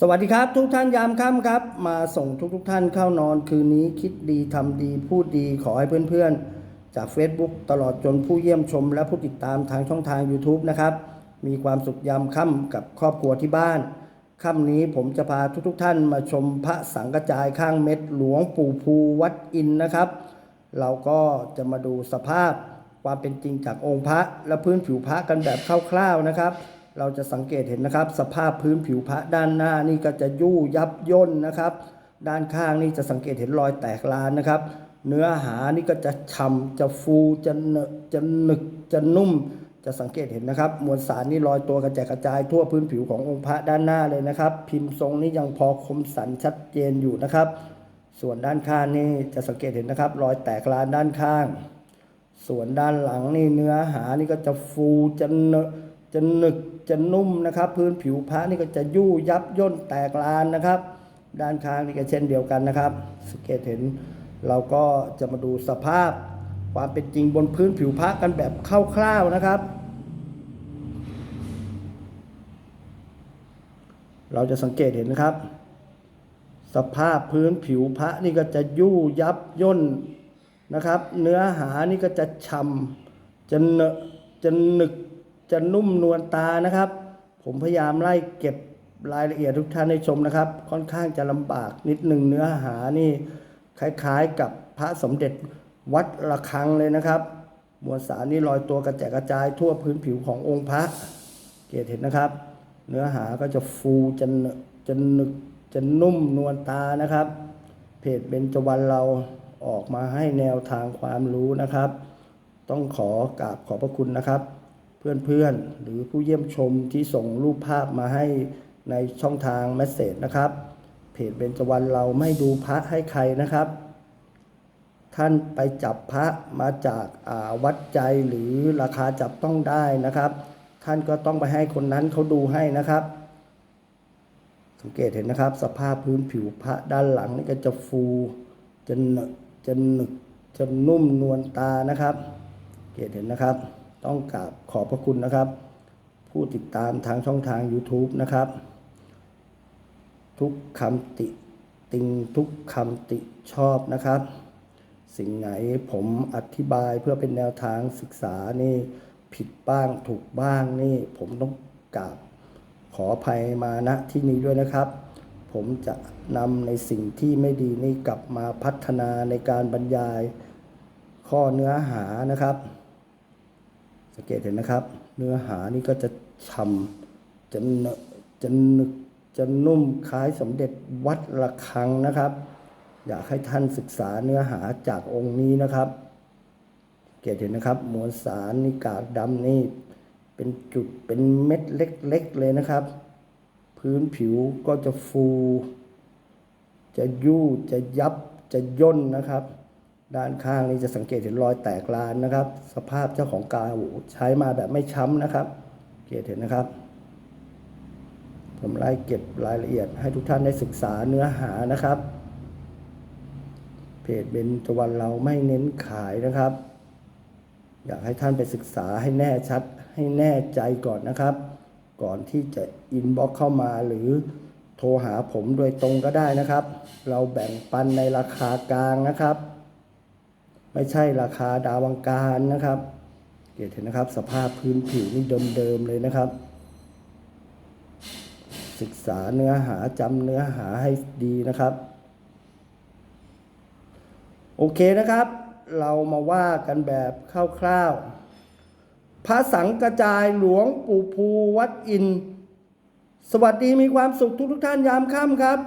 สวัสดีครับทุกท่านยามค่ำครับ มาส่งทุกทุกๆท่านเข้านอนคืนนี้คิดดีทำดี พูดดีขอให้เพื่อนๆ จาก Facebook ตลอดจนผู้เยี่ยมชม และผู้ติดตามทางช่องทาง YouTube นะครับ มีความสุขยามค่ำกับครอบครัวที่บ้านค่ำนี้ผมจะพาทุกๆท่านมาชมพระสังกระจายข้างเม็ดหลวงปู่ภูวัดอินนะครับ เราก็จะมาดูสภาพความเป็นจริงจากองค์พระและพื้นผิวพระกันแบบคร่าวๆนะครับ เราจะสังเกตเห็นนะครับ สภาพพื้นผิวพระด้านหน้านี่ก็จะยู่ยับย่นนะครับ ด้านข้างนี่จะสังเกตเห็นรอยแตกลานนะครับ เนื้อหานี่ก็จะฉ่ำจะฟูจะเนจะหนึกจะนุ่ม จะสังเกตเห็นนะครับ มวลสารนี่ลอยตัวกระจายกระจายทั่วพื้นผิวขององค์พระด้านหน้าเลยนะครับ พิมพ์ทรงนี่ยังพอคมสันชัดเจนอยู่นะครับ ส่วนด้านข้างนี่จะสังเกตเห็นนะครับ รอยแตกลานด้านข้าง ส่วนด้านหลังนี่เนื้อหานี่ก็จะฟูจะเนอ จะหนึกจะนุ่มนะครับ พื้นผิวพระนี่ก็จะยู่ยับย่นแตกลานนะครับ ด้านข้างนี่ก็เช่นเดียวกันนะครับสังเกตเห็นเราก็จะมาดูสภาพความเป็นจริงบนพื้นผิวพระกันแบบคร่าวๆนะครับ เราจะสังเกตเห็นนะครับ สภาพพื้นผิวพระนี่ก็จะยู่ยับย่นนะครับ เนื้อหานี่ก็จะฉ่ำจะเนะจะหนึก จะนุ่มนวลตานะครับ ผมพยายามไล่เก็บรายละเอียดทุกท่านให้ชมนะครับ ค่อนข้างจะลำบากนิดหนึ่งเนื้อหานี่คล้ายๆกับพระสมเด็จวัดระฆังเลยนะครับ มวลสารนี่ลอยตัวกระแจกกระจายทั่วพื้นผิวขององค์พระ เกตเห็นนะครับ เนื้อหาก็จะฟูจะเนอะจะหนึกจะนุ่มนวลตานะครับ เพจเบญจวรรณเราออกมาให้แนวทางความรู้นะครับ ต้องขอกราบขอบพระคุณนะครับ เพื่อนๆ หรือผู้เยี่ยมชมที่ส่งรูปภาพมาให้ในช่องทางเมสเซจนะครับ เพจเบญจวรรณเราไม่ดูพระให้ใครนะครับ ท่านไปจับพระมาจากาวัดใจหรือราคาจับต้องได้นะครับ ท่านก็ต้องไปให้คนนั้นเขาดูให้นะครับ สังเกตเห็นนะครับ สภาพพื้นผิวพระด้านหลังนี่ก็จะฟูจะเนอะจะหนึกจะนุ่มนวลตานะครับ เกตเห็นนะครับ ต้องกราบขอบพระคุณนะครับ ผู้ติดตามทางช่องทาง YouTube นะครับ ทุกคำติติงทุกคำติชอบนะครับ สิ่งไหนผมอธิบายเพื่อเป็นแนวทางศึกษานี่ผิดบ้างถูกบ้างนี่ผมต้องกราบขออภัยมาณที่นี้ด้วยนะครับ ผมจะนำในสิ่งที่ไม่ดีนี่กลับมาพัฒนาในการบรรยายข้อเนื้อหานะครับ สังเกตเห็นนะครับ เนื้อหานี่ก็จะฉ่ำจะเนจะนึกจะนุ่มคล้ายสมเด็จวัดระฆังนะครับ อยากให้ท่านศึกษาเนื้อหาจากองค์นี้นะครับสังเกตเห็นนะครับ มวลสารนี่กากดำนี่ เป็นจุดเป็นเม็ดเล็กๆเลยนะครับ พื้นผิวก็จะฟู จะยู่จะยับจะย่นนะครับ ด้านข้างนี้จะสังเกตเห็นรอยแตกลานนะครับ สภาพเจ้าของกาโอ้โหใช้มาแบบไม่ช้ำนะครับเกตเห็นนะครับ ผมไล่เก็บรายละเอียดให้ทุกท่านได้ศึกษาเนื้อหานะครับ เพจเบนจวันเราไม่เน้นขายนะครับ อยากให้ท่านไปศึกษาให้แน่ชัดให้แน่ใจก่อนนะครับ ก่อนที่จะอินบ็อกเข้ามาหรือโทรหาผมโดยตรงก็ได้นะครับ เราแบ่งปันในราคากลางนะครับ ไม่ใช่ราคาดาวังการนะครับเห็นนะครับ สภาพพื้นผิวนี่เดิมๆเลยนะครับ ศึกษาเนื้อหาจำเนื้อหาให้ดีนะครับ โอเคนะครับ เรามาว่ากันแบบคร่าวๆพระสังกระจายหลวงปู่ภูวัดอิน สวัสดีมีความสุขทุกทุกท่านยามค่ำครับ